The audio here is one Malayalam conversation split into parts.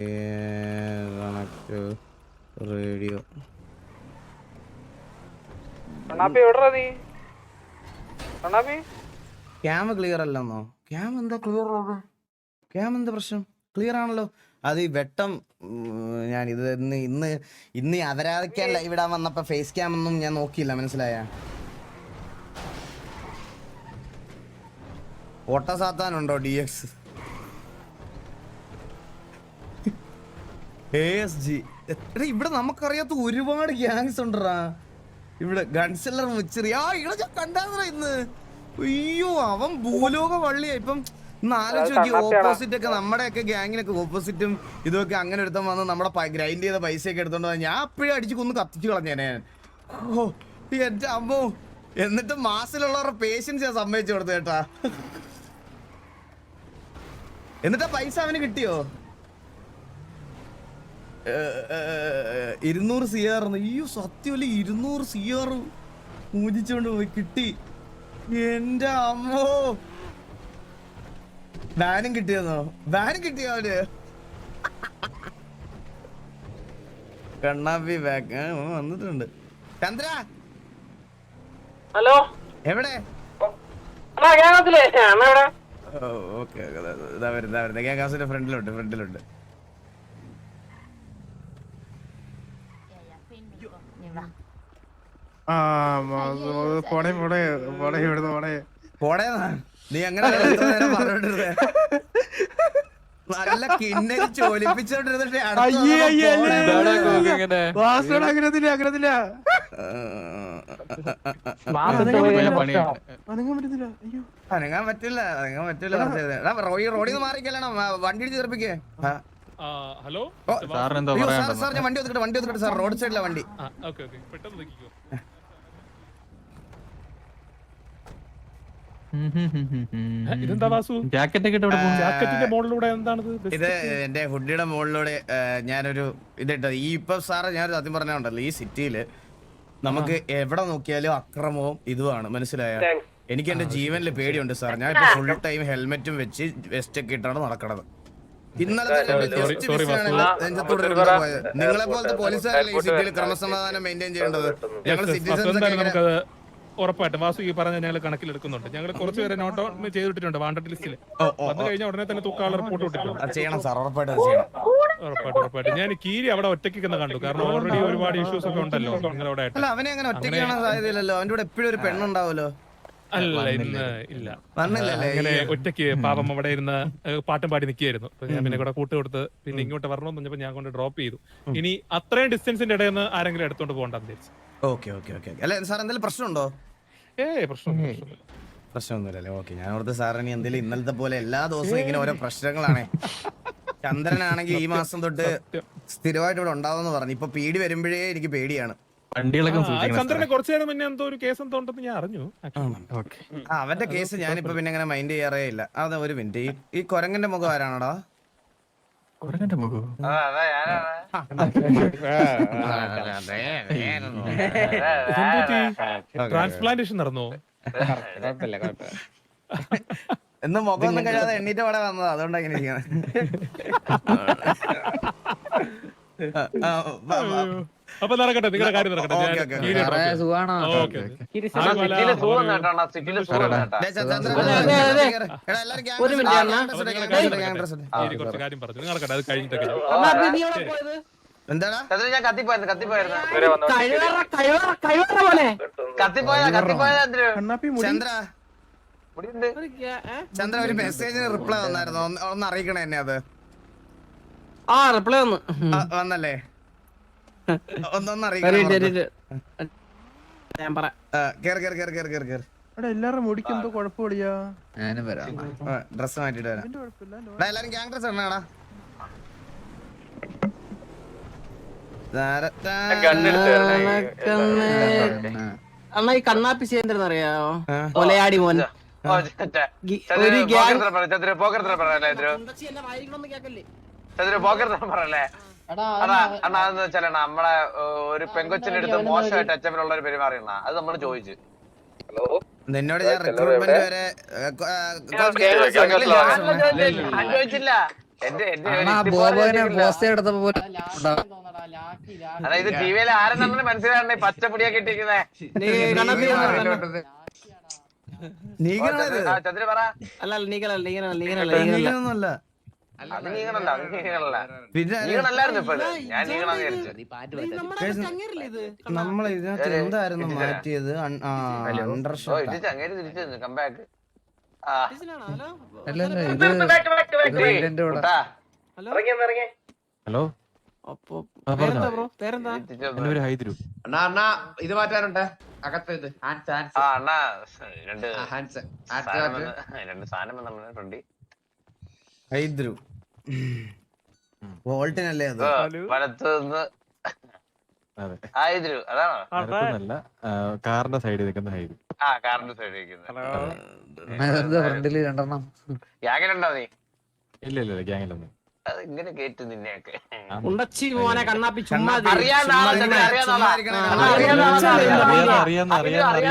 Connect radio? ക്യാമ ക്ലിയർ അല്ലെന്നോ? ക്യാം എന്താ ക്ലിയർ ക്യാം എന്താ പ്രശ്നം? ക്ലിയർ ആണല്ലോ. അത് ഈ വെട്ടം ഞാൻ ഇത് ഇന്ന് ഇന്ന് ഇന്ന് ഈ ഇവിടെ വന്നപ്പോ ഫേസ് ക്യാം ഒന്നും ഞാൻ നോക്കിയില്ല മനസ്സിലായ? ഓട്ട സാത്താനുണ്ടോ ഡി എക്സ് ഇവിടെ നമുക്കറിയാത്ത ഒരുപാട് ഗ്യാങ്സ് ഉണ്ടടാ. ഇവിടെ ഗൺസെല്ലർ മുച്ചറി ആ ഇവിടെ ഞാൻ കണ്ടാ ഇന്ന്. അയ്യോ അവൻ ഭൂലോക വള്ളിയാ. ഇപ്പം ആലോചിച്ച് ഓപ്പോസിറ്റ് ഒക്കെ നമ്മുടെ ഒക്കെ ഗ്യാങ്ങിനൊക്കെ ഓപ്പോസിറ്റും ഇതൊക്കെ അങ്ങനെ എടുത്താൽ വന്ന് നമ്മുടെ ഗ്രൈൻഡ് ചെയ്ത പൈസയൊക്കെ എടുത്തോണ്ട് ഞാൻ അപ്പോഴും അടിച്ച് കൊന്ന് കത്തിച്ചു കളഞ്ഞേനെ ഓ എന്റെ അമ്മോ. എന്നിട്ട് മാസിലുള്ളവരുടെ പേഷ്യൻസ് ഞാൻ സമ്മതിച്ചു കൊടുത്തു കേട്ടാ. എന്നിട്ടാ പൈസ അവന് കിട്ടിയോ? ഇരുന്നൂറ് സി ആർ അയ്യോ സത്യമല്ല ഇരുന്നൂറ് സി ആർ പൂജിച്ചോണ്ട് പോയി കിട്ടി. എന്റെ അമ്മോ. വാനും കിട്ടിയെന്നോ? വാനും കിട്ടിയോ അവർ കണ്ണാപ്പി ബാക്ക് വന്നിട്ടുണ്ട്. ചന്ദ്ര! ഹലോ? എവിടെ? ഓക്കെ ഇതാ വരുന്നത് ഇതാ ഫ്രണ്ടിലുണ്ട് ഫ്രണ്ടിലുണ്ട്. പോണേ പോടെ പോടെ പോടെ ഇവിടുന്ന് പോടെ. പോടേന്നാ? നീ അങ്ങനെ പറഞ്ഞോണ്ടിരുന്നേ. നല്ല ചോലിപ്പിച്ചോണ്ടിരുന്നിട്ട് അനങ്ങാൻ പറ്റുന്നില്ല അയ്യോ. അനങ്ങാൻ പറ്റില്ല അനങ്ങാൻ പറ്റില്ല റോയി റോഡിൽ നിന്ന് മാറിക്കല്ലാണ് വണ്ടി ഇടിച്ച് തെറിപ്പിക്കേ. ഹലോ? സാർ സാർ ഞാൻ വണ്ടി ഒതുക്കട്ടെ വണ്ടി ഒതുക്കട്ടെ സാർ റോഡ് സൈഡിലെ വണ്ടി. ആ ഓക്കെ ഓക്കെ. പെട്ടെന്ന് ഇതെന്താ വാസു? ജാക്കറ്റ് ഇവിടെ പോകുന്നു? ജാക്കറ്റിന്റെ മുകളിലൂടെ എന്താണിത്? ഇത് എന്റെ ഹുഡിയുടെ മുകളിലൂടെ ഞാനൊരു ഇതിട്ടത്. ഈ ഇപ്പൊ സാറ് ഞാനൊരു സത്യം പറഞ്ഞുണ്ടല്ലോ ഈ സിറ്റിയിൽ നമുക്ക് എവിടെ നോക്കിയാലും അക്രമവും ഇതുമാണ്. മനസ്സിലായ? എനിക്ക് എന്റെ ജീവനിൽ പേടിയുണ്ട് സാർ ഞാൻ ഇപ്പൊ ഫുൾ ടൈം ഹെൽമെറ്റും വെച്ച് വെസ്റ്റ് ഒക്കെ ഇട്ടാണ് നടക്കണത്. ഇന്നലെ നിങ്ങളെ പോലത്തെ പോലീസുകാരല്ലേ ഈ സിറ്റിയിൽ ക്രമസമാധാനം മെയിന്റെയിൻ ചെയ്യേണ്ടത്? ഞങ്ങൾ സിറ്റിസൺസ് ഉറപ്പായിട്ടും. വാസു ഈ പറഞ്ഞ ഞങ്ങൾ കണക്കിലെടുക്കുന്നുണ്ട്. ഞങ്ങൾ കുറച്ച് പേരെ നോട്ട് ഔട്ട് ചെയ്തിട്ടുണ്ട് വാണ്ടഡ് ലിസ്റ്റിൽ വന്നു കഴിഞ്ഞാൽ ഉടനെ തന്നെ തൂക്കാനുള്ള റിപ്പോർട്ട് വിട്ടിട്ടുണ്ട് അത് ചെയ്യണം സാർ ഉറപ്പായിട്ടും ചെയ്യണം. ഉറപ്പായിട്ടും ഉറപ്പായിട്ടും. ഞാൻ കീരി അവിടെ ഒറ്റയ്ക്ക് നിന്ന് കണ്ടു. കാരണം ഓൾറെഡി ഒരുപാട് ഇഷ്യൂസ് ഒക്കെ ഉണ്ടല്ലോ നിങ്ങളവിടെ ആയിട്ട്. അല്ല അവനെ അങ്ങനെ ഒറ്റയ്ക്ക് കാണാൻ സാധ്യതയില്ലല്ലോ. അവന്റെ കൂടെ എപ്പോഴും ഒരു പെണ്ണുണ്ടാവുമല്ലോ. അല്ല ഇന്ന് ഇല്ല. വന്നില്ലല്ലേ? അങ്ങനെ ഒറ്റയ്ക്ക് പാപം അവിടെ ഇരുന്ന് പാട്ടും പാടി നിൽക്കുകയായിരുന്നു. ഞാൻ പിന്നെ കൂടെ കൂട്ട് കൊടുത്ത് പിന്നെ ഇങ്ങോട്ട് വരണമെന്ന് പറഞ്ഞപ്പോ ഞാൻ കൊണ്ട് ഡ്രോപ്പ് ചെയ്തു. ഇനി അത്രയും ഡിസ്റ്റൻസിന്റെ ഇടയിൽ നിന്ന് ആരെങ്കിലും എടുത്തോണ്ട് പോകണ്ടെന്ന് വിചാരിച്ചു. Okay okay okay. അല്ലെ സാർ എന്തെങ്കിലും പ്രശ്നമുണ്ടോ? പ്രശ്നമൊന്നുമില്ലല്ലേ? ഓക്കെ ഞാൻ ഓർത്ത് സാറിന് എന്തെങ്കിലും ഇന്നലത്തെ പോലെ എല്ലാ ദിവസവും ഇങ്ങനെ ഓരോ പ്രശ്നങ്ങളാണ്. ചന്ദ്രനാണെങ്കിൽ ഈ മാസം തൊട്ട് സ്ഥിരമായിട്ട് ഇവിടെ ഉണ്ടാവുമെന്ന് പറഞ്ഞു. ഇപ്പൊ പേടി വരുമ്പോഴേ എനിക്ക് പേടിയാണ്. വണ്ടികളൊക്കെ ചന്ദ്രനെ കുറച്ചു നേരം മുന്നേ എന്തോ ഒരു കേസ് എന്തോ ഉണ്ടെന്ന് ഞാൻ അറിഞ്ഞു ഓക്കെ. അവന്റെ കേസ് ഞാനിപ്പോ പിന്നെ അങ്ങനെ മൈൻഡ് ചെയ്യാറേ ഇല്ല. അതെ ഒരു മിനിറ്റ് ഈ ഈ കൊരങ്ങന്റെ മുഖം ആരാണടാ? കുരങ്ങന്റെ മുഖം ട്രാൻസ്പ്ലാന്റേഷൻ നടന്നോ? എന്ന് മുഖം ഒന്നും കഴിയാതെ എണ്ണീറ്റ് പാടെ വന്നത് അതുകൊണ്ടാ ഇങ്ങനെ ഇരിക്കുന്നത്. അപ്പൊ നടക്കട്ടെ നിങ്ങളുടെ കാര്യം നടക്കട്ടെ. കാര്യം പറഞ്ഞു. നടക്കട്ടെ അത് കഴിഞ്ഞിട്ടൊക്കെ ചന്ദ്ര ഒരു ചന്ദ്ര ഒരു മെസ്സേജിന് റിപ്ലൈ വന്നായിരുന്നു ഒന്ന് ഒന്ന് അറിയിക്കണേ എന്നെ അത്. ആ റിപ്ലൈ വന്നു വന്നല്ലേ? കുഴപ്പമില്ല. ഡ്രസ് മാറ്റിട്ട് വരാം. എല്ലാരും ഗ്യാങ് ഡ്രസ് ഇടണടാ. കണ്ണേ. അണ്ണാ ഈ കണ്ണാപ്പി ചെയ്തെന്ന് അറിയാമോ കൊലയാടി മോൻ. ചന്ദ്ര. ചന്ദ്രൻ ഒരു ഗ്യാങ് ചന്ദ്രൻ പോക്കർ തരം പറയല്ലേ ചന്ദ്രൻ ചന്ദ്രൻ പോക്കർ പറയല്ലേ അണ്ണാ അതെന്ന് വെച്ചാൽ നമ്മളെ ഒരു പെങ്കൊച്ചിന്റെ അടുത്ത് മോശമായിട്ട് അച്ഛനുള്ള ഒരു പെരുമാറിയണ്ണ അത് നമ്മൾ ചോദിച്ചു. നിന്നോട് ഞാൻ റിക്രൂട്ട്മെന്റ് വരെ. ചോദിച്ചില്ല. എന്റെ എന്റെ ഒരു അണ്ണാ ഇത്തിരി ബോബോനെ പോസ്റ്റ് എടുത്തപ്പോ പോലെ അതാ ഇത് ടി വിയിൽ ആരെന്നു മനസ്സിലാണ്ടേ പച്ചപ്പൊടിയൊക്കെ ഇട്ടിരിക്കുന്നേ നീ ചന്ദ്ര പറ. അല്ല നമ്മൾ ഇതിനകത്ത് എന്തായിരുന്നു മാറ്റിയത്? അണ്ടർ ഷോട്ട് ഇത് ചങ്ങേരി തിരിച്ചു കമ്പാക്ക് ആ. ഇതിലാണോ? ഹലോ? ഇത് മാറ്റാനുണ്ട്. അകത്ത് ഇത്. ഹാൻഡ്സ് ഹാൻഡ്സ് ആ അണ്ണാ രണ്ട് സാധനം വന്ന് രണ്ട് സാധനം വന്ന് നമ്മുടെ ഫ്രണ്ടി ഹൈദ്രു. വോൾട്ടിനല്ലേ അത്? വലത്തുനിന്ന്. അതാണോ? അടുത്തൊന്നല്ല കാറിന്റെ സൈഡിൽ നിൽക്കുന്ന ഹൈദ്രു. ആ കാറിന്റെ സൈഡിൽ ഇരിക്കുന്നത് ഫ്രണ്ടിൽ രണ്ടെണ്ണം? ഗ്യാങ്ങിലുണ്ടോ നീ? ഇല്ല ഇല്ല ഗ്യാങ്ങിലൊന്നും ഇങ്ങനെ കേട്ടു നിന്നെയൊക്കെ. ഉണ്ടച്ചി മോനെ കണ്ണാപ്പി ചുമ്മാ പൊന്നണ്ണ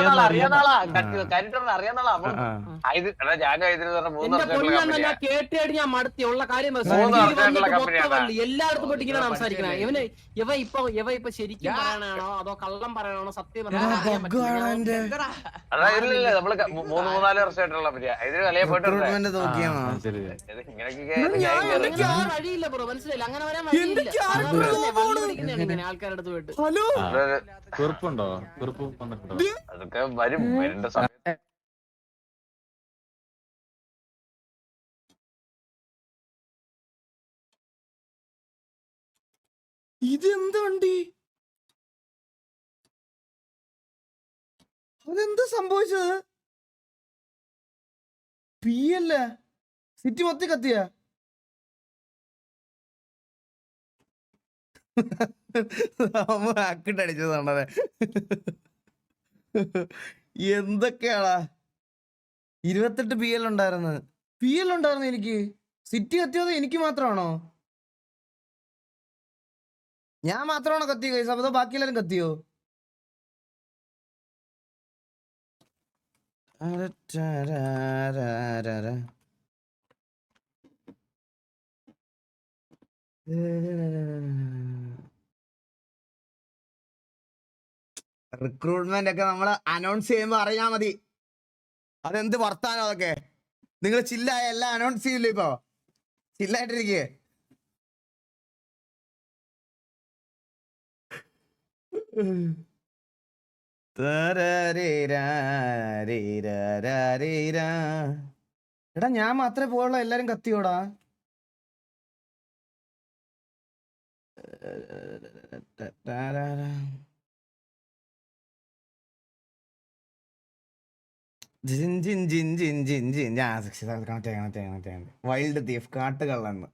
കമ്പനിയാ. ഞാൻ മടുത്തി. ഉള്ള കാര്യം എല്ലായിടത്തും പോയിട്ട് ഇങ്ങനെ സംസാരിക്കണേ. ഇവന് ഇവ ഇപ്പൊ ഇവ ഇപ്പൊ ശരിക്കും പറയണാണോ അതോ കള്ളം പറയാനാണോ സത്യം എടാ, പറയണോ അറിയാൻ ബഗ്ഗാണ് പറ്റില്ല. എന്റെ അതാ ഇല്ലില്ല നമ്മൾ മൂ- മൂന്ന് മൂന്നാൽ വർഷമായിട്ടുള്ള ഇതിന് കളിയെ പോയിട്ടുണ്ട്. ഇങ്ങനെയൊക്കെ വഴിയില്ല ബ്രോ മനസ്സിലായില്ല? അങ്ങനെ വരാൻ വഴിയില്ല. ആൾക്കാരുടെ അടുത്ത് പോയിട്ട്. ഹലോ? കുറിപ്പുണ്ടോ? കുറിപ്പ് വന്നിട്ടുണ്ടോ? അതൊക്കെ വരും വരേണ്ട സമയത്ത് ഇതെന്ത് വണ്ടി അതെന്താ സംഭവിച്ചത്? പി അല്ലേ സിറ്റി മൊത്തി കത്തിയ? അക്കിട്ടടിച്ചതാണതെ എന്തൊക്കെയാടാ? ഇരുപത്തെട്ട് പി എൽ ഉണ്ടായിരുന്നു പി എൽ ഉണ്ടായിരുന്നു എനിക്ക്. സിറ്റി കത്തിയത് എനിക്ക് മാത്രമാണോ? ഞാൻ മാത്രമാണോ കത്തിയോ കൈസ് അതോ ബാക്കി എല്ലാരും കത്തിയോ? റിക്രൂട്ട്മെന്റ് ഒക്കെ നമ്മൾ അനൗൺസ് ചെയ്യുമ്പോൾ അറിയാ മതി. അതെന്ത് വർത്താനോ അതൊക്കെ? നിങ്ങൾ ചില്ലായ എല്ലാം അനൗൺസ് ചെയ്യില്ലേ ഇപ്പൊ? ചില്ലായിട്ടിരിക്കേ എടാ ഞാൻ മാത്രമേ പോയുള്ളൂ എല്ലാരും കത്തിയോടാ? ജിൻ ജിൻ ജിൻ ജിൻ ജിൻ ജിൻ ഞാൻ connect connect connect wild thief കാട്ടുകള്ളന്ന്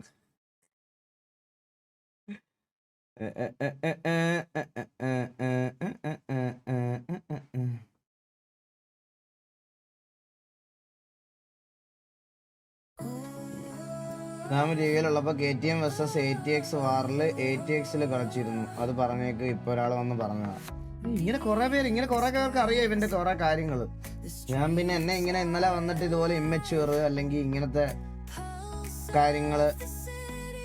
നാം രീതിയിലുള്ളപ്പോ K T M versus A T X വാറിൽ A T എക്സിൽ കളിച്ചിരുന്നു അത് പറഞ്ഞേക്ക് ഇപ്പൊ ഒരാൾ വന്ന് പറഞ്ഞതാ ഇങ്ങനെ കുറെ പേര് ഇങ്ങനെ കുറെ പേർക്ക് അറിയാം ഇവന്റെ കുറെ കാര്യങ്ങൾ ഞാൻ പിന്നെ എന്നെ ഇങ്ങനെ ഇന്നലെ വന്നിട്ട് ഇതുപോലെ ഇമ്മച്ചുവർ അല്ലെങ്കിൽ ഇങ്ങനത്തെ കാര്യങ്ങൾ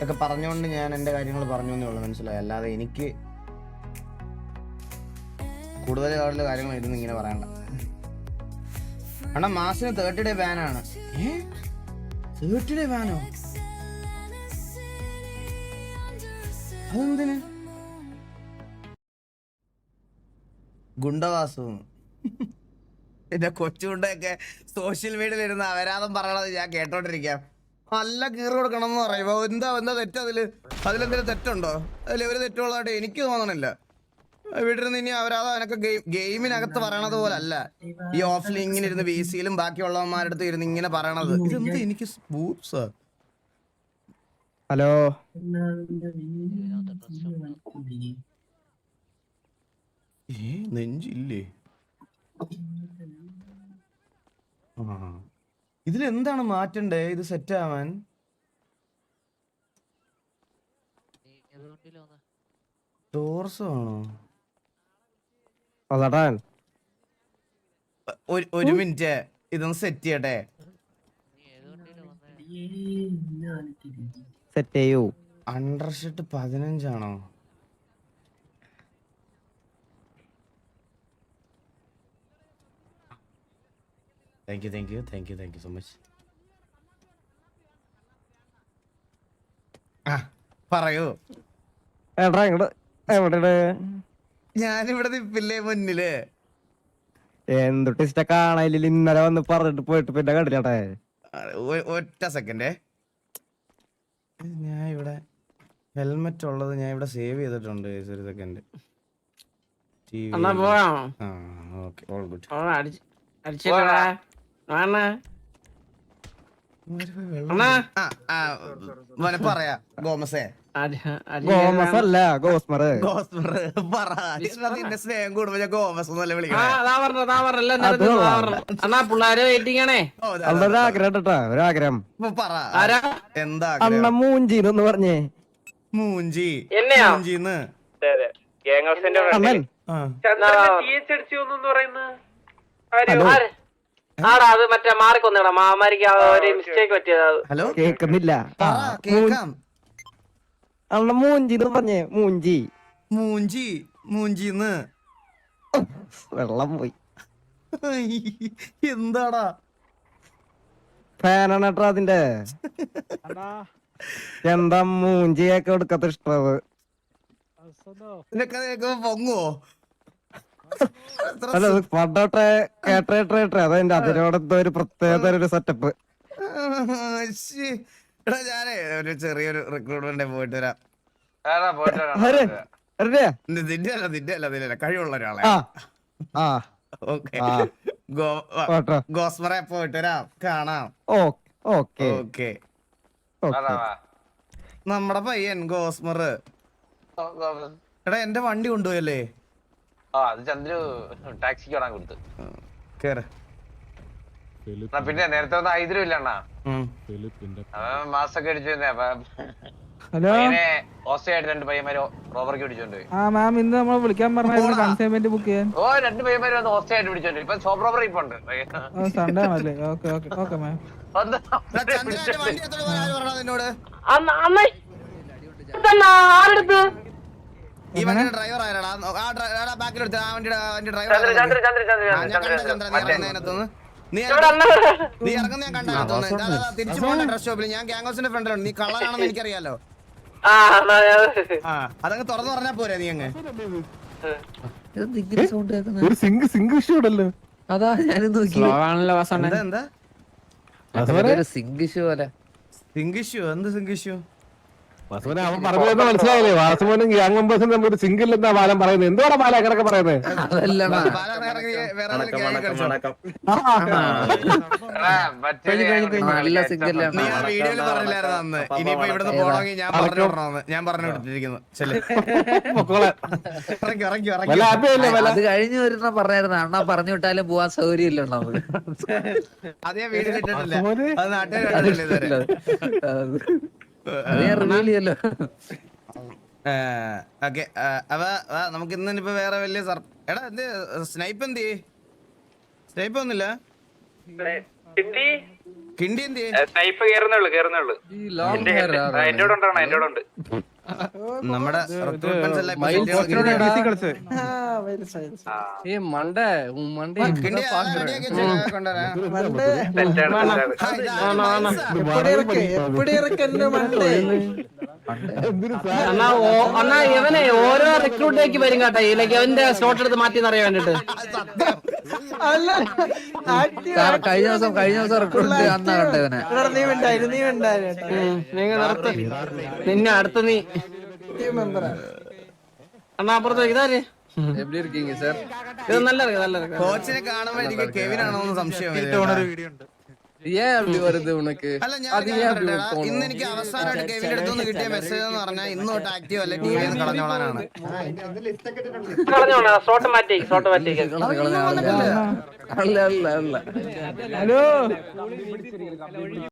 ഒക്കെ പറഞ്ഞുകൊണ്ട് ഞാൻ എന്റെ കാര്യങ്ങൾ പറഞ്ഞു എന്നേ മനസ്സിലായി? അല്ലാതെ എനിക്ക് കൂടുതൽ കൂടുതൽ കാര്യങ്ങൾ ഇരുന്ന് ഇങ്ങനെ പറയണ്ട. അണ്ണാ മാസിന് തേർട്ടി ഡേ ബാനാണ് തേർട്ടി ഡേ ബാനോ അതെന്തിന്? ഗുണ്ടവാസു. എന്റെ കൊച്ചുകുണ്ടൊക്കെ സോഷ്യൽ മീഡിയയിൽ ഇരുന്ന് അവരാതം പറയണത് ഞാൻ കേട്ടോണ്ടിരിക്കാം. നല്ല കീറ് കൊടുക്കണം എന്ന് പറയുമ്പോ എന്താ എന്താ തെറ്റ് അതിൽ? അതിലെന്തെങ്കിലും തെറ്റുണ്ടോ? അതിൽ ഒരു തെറ്റുള്ളതായിട്ട് എനിക്ക് തോന്നണില്ല. വീട്ടിൽ ഇനി അവരാതോ എനക്ക് ഗെയിമിനകത്ത് പറയണത് പോലെ അല്ല ഈ ഓഫിൽ ഇങ്ങനെ ഇരുന്ന് വി സിയിലും ബാക്കിയുള്ളവന്മാരുടെ അടുത്ത് ഇരുന്ന് ഇങ്ങനെ പറയണത്. ഇതെന്ത് എനിക്ക് ബൂപ്സാ ഹലോ? ഏ നെഞ്ചില്ലേ? ആ. ഇതിലെന്താണ് മാറ്റണ്ടേ? ഇത് സെറ്റ് ആവാൻ ടോർസോ ആണോ ഒരു ഒരു മിനിറ്റ്. ഇതൊന്ന് സെറ്റ് ചെയ്യട്ടെ. സെറ്റ് ചെയ്യൂ. Under shirt പതിനഞ്ചാണോ? Thank you thank you thank you thank you so much പറയൂ. എടാ ഇങ്ങോട്ട് എവിടെ ഞാനിവിടെ നിപ്പില്ലേ മുന്നിൽ. എന്തു ടെസ്റ്റ് കാണാനില്ല ഇന്നലെ വന്ന് പറഞ്ഞിട്ട് പോയിട്ട് പിന്നെ കണ്ടില്ലാട്ടെ. ഒറ്റ സെക്കൻഡേ ഞാൻ ഇവിടെ ഹെൽമെറ്റ് ഉള്ളത് ഞാൻ ഇവിടെ സേവ് ചെയ്തിട്ടുണ്ട് ഒരു സെക്കൻഡ് ടി വി ആ ഓക്കെ ഓൾ ഗുഡ് അടിച്ചിട്ടാ പറയാ ഗോമസേ. ഗോമസ് അല്ല ഗോസ്മർ ഗോസ്മർ പറ. നിന്റെ സ്നേഹം കൂടുമ്പോ ഞാൻ ഗോമസ് എന്നല്ലേ ഒരു ആഗ്രഹം കേട്ടാ ഒരാഗ്രഹം. ഇപ്പൊ പറ. ആരാ? എന്താ അണ്ണ മൂഞ്ചിന്ന് പറഞ്ഞേ. മൂഞ്ചി? മൂഞ്ചിന്ന്. അണ്ണൻ ആ. ഹലോ. ആടാ അത് മറ്റേ മാറിക്കൊന്നേടാ. മാമാരിക്ക് ഒരു മിസ്റ്റേക്ക് പറ്റിയതാ ഹലോ? കേക്കുന്നില്ല കേക്കാം അണ്ണ മൂഞ്ചിന്ന് പറഞ്ഞേ മൂഞ്ചി. മൂഞ്ചി മൂഞ്ചിന്ന്. വെള്ളം പോയി. എന്താടാ? ഫാനാണ് കേട്ടോ അതിന്റെ എന്താ മൂഞ്ചിയൊക്കെ എടുക്കത്ത ഇഷ്ടത് നിനക്ക് അല്ല പണ്ടോട്ടെ കേട്ടേട്ടേട്ടേ കേട്ടെ അതതിന്റെ അതിനോട് ഒരു പ്രത്യേക ഒരു സെറ്റപ്പ്. എടാ ഞാനേ ഒരു ചെറിയൊരു റിക്രൂട്ട്മെന്റ് പോയിട്ട് വരാം. നിന്റെ അല്ല നിന്റെ അല്ല നിന്റെ അല്ല. കഴിവുള്ള ഒരാളെ. ആ. ആ. ഓക്കെ. ഗോസ്മറെ പോയിട്ട് വരാം. കാണാം. ഓക്കെ. ഓക്കെ. നമ്മുടെ പയ്യൻ ഗോസ്മർ എടാ എന്റെ വണ്ടി കൊണ്ടുപോയല്ലേ? ആ അത് ചന്ദ്രു ടാക്സിക്ക് വരാൻ കൊടുത്ത്. കേറ്. പിന്നെ നേരത്തെ ഒന്നും ഐതിരും ഇല്ല അണ്ണാ. ഉം. അവൻ മാസൊക്കെ അടിച്ചു അപ്പൊ ഹലോ? രണ്ട് പയ്യന്മാര് റോബർക്ക് പിടിച്ചോണ്ട് പോയി ആ മാം ഇന്ന് നമ്മൾ വിളിക്കാൻ പറഞ്ഞായിരുന്നു പോടാ. കൺസൈൻമെന്റ് ബുക്ക് ചെയ്യാൻ. ഓ രണ്ട് പയ്യന്മാര് വന്ന് പിടിച്ചോണ്ട് ഇപ്പൊ ഉണ്ട് സൺഡേ ആണല്ലേ ഓക്കെ ഓക്കെ ഓക്കെ മാം. ആരെടുത്ത്? ഈ വണ്ടിയുടെ ഡ്രൈവർ ആരാടാ? ആ ഡ്രൈവർ ബാക്കിലെടുത്ത് ആ വണ്ടിയുടെ വണ്ടി ഡ്രൈവർ ചന്ദ്ര ചന്ദ്ര ചന്ദ്ര ചന്ദ്ര ചന്ദ്ര ചന്ദ്രൻ നീ നീ ഇറങ്ങുന്ന ഞാൻ തിരിച്ചു പോകണ്ട ഡ്രസ് ഷോപ്പിൽ ഞാൻ ഫ്രണ്ടിലുണ്ട് നീ കള്ളനാണെന്ന് എനിക്കറിയാലോ. ആ ആ അതങ്ങ് തുറന്നു പറഞ്ഞാ പോരെ നീ അങ്ങ്. ഒരു സിംഗ് സിംഗ് ഇഷ്യൂ ഉണ്ടല്ലോ. അതാ ഞാനും നോക്കി. ആണല്ലോ വാസണ്ണ എന്താ സിംഗ് ഇഷ്യൂ പോലെ. എന്ത് വാസുമോനെ അവൻ പറഞ്ഞതെന്ന് മനസ്സിലായില്ലേ? വാസുമോനും ഗ്യാങ് മെമ്പേഴ്സും തമ്മിൽ ഒരു സിംഗിൾ എന്താ ബാലം പറയുന്നത്? എന്തുവാണ് ബാല അങ്ങനൊക്കെ പറയുന്നത്? നല്ല സിംഗിൾ നീ ആ വീഡിയോയിൽ പറഞ്ഞില്ലായിരുന്നു അന്ന്? ഇനിയിപ്പോ ഇവിടുന്ന് പോണെങ്കിൽ ഞാൻ പറഞ്ഞു വിടണമെന്ന് ഞാൻ പറഞ്ഞു വിട്ടിരിക്കുന്നു ചെല്ല്. പൊക്കോളെ ഇറങ്ങി ഇറങ്ങി വല്ല ഇറങ്ങി അല്ലേ വല്ല? അത് കഴിഞ്ഞു വരുന്ന പറഞ്ഞായിരുന്നു. അണ്ണാ പറഞ്ഞു വിട്ടാലും പോവാൻ സൗകര്യമില്ല നമുക്ക് അത് ഞാൻ ഇട്ടിട്ടില്ല. അത് നാട്ടുകാർ കണ്ടിട്ടില്ല ഇതുവരെ. അത്. ഞാൻ റിവീൽ ചെയ്യല്ലോ ഓക്കെ അവ അവ നമുക്ക് ഇന്ന് ഇനിയിപ്പോ വേറെ വലിയ സർ എടാ എന്ത് സ്നൈപ്പ് എന്ത് സ്നൈപ്പ് ഒന്നുമില്ല? കിണ്ടി എന്ത് സ്നൈപ്പ് കേറുന്നുള്ളു കേറുന്നുള്ളു ലോങ് ഹെയർ എന്നോട് ഉണ്ടാവണം എന്നോട് ഉണ്ട് നമ്മുടെ മണ്ട മണ്ട. അണ്ണാ ഇവനെ ഓരോ റിക്രൂട്ടിലേക്ക് വരും കേട്ടോ. ഇതിലേക്ക് അവന്റെ സ്ലോട്ട് എടുത്ത് മാറ്റി എന്നറിയാൻ വേണ്ടിട്ട് കഴിഞ്ഞ ദിവസം കഴിഞ്ഞ ദിവസം റിക്രൂട്ട് അന്നാ ഉണ്ടായിരുന്നു നിങ്ങൾ അടുത്ത നിന്നെ അടുത്ത നീ. അണ്ണാ അപ്പുറത്ത് ഇതാര്? ഇത് നല്ല ഇറക്കം, നല്ല ഇറക്കം. കോച്ചിനെ കാണുമ്പോ എനിക്ക് കെവിൻ അല്ല ഞാൻ ഇന്ന് എനിക്ക് അവസാനമായിട്ട് കെവിന്റെ അടുത്തുനിന്ന് കിട്ടിയ മെസ്സേജ് എന്ന് പറഞ്ഞാൽ ഇന്ന് തൊട്ട് ആക്റ്റീവ് അല്ലെ? ടി വിന്ന് കളഞ്ഞോളാനാണ് കളഞ്ഞോണ സ്ലോട്ട് മാറ്റി ഹലോ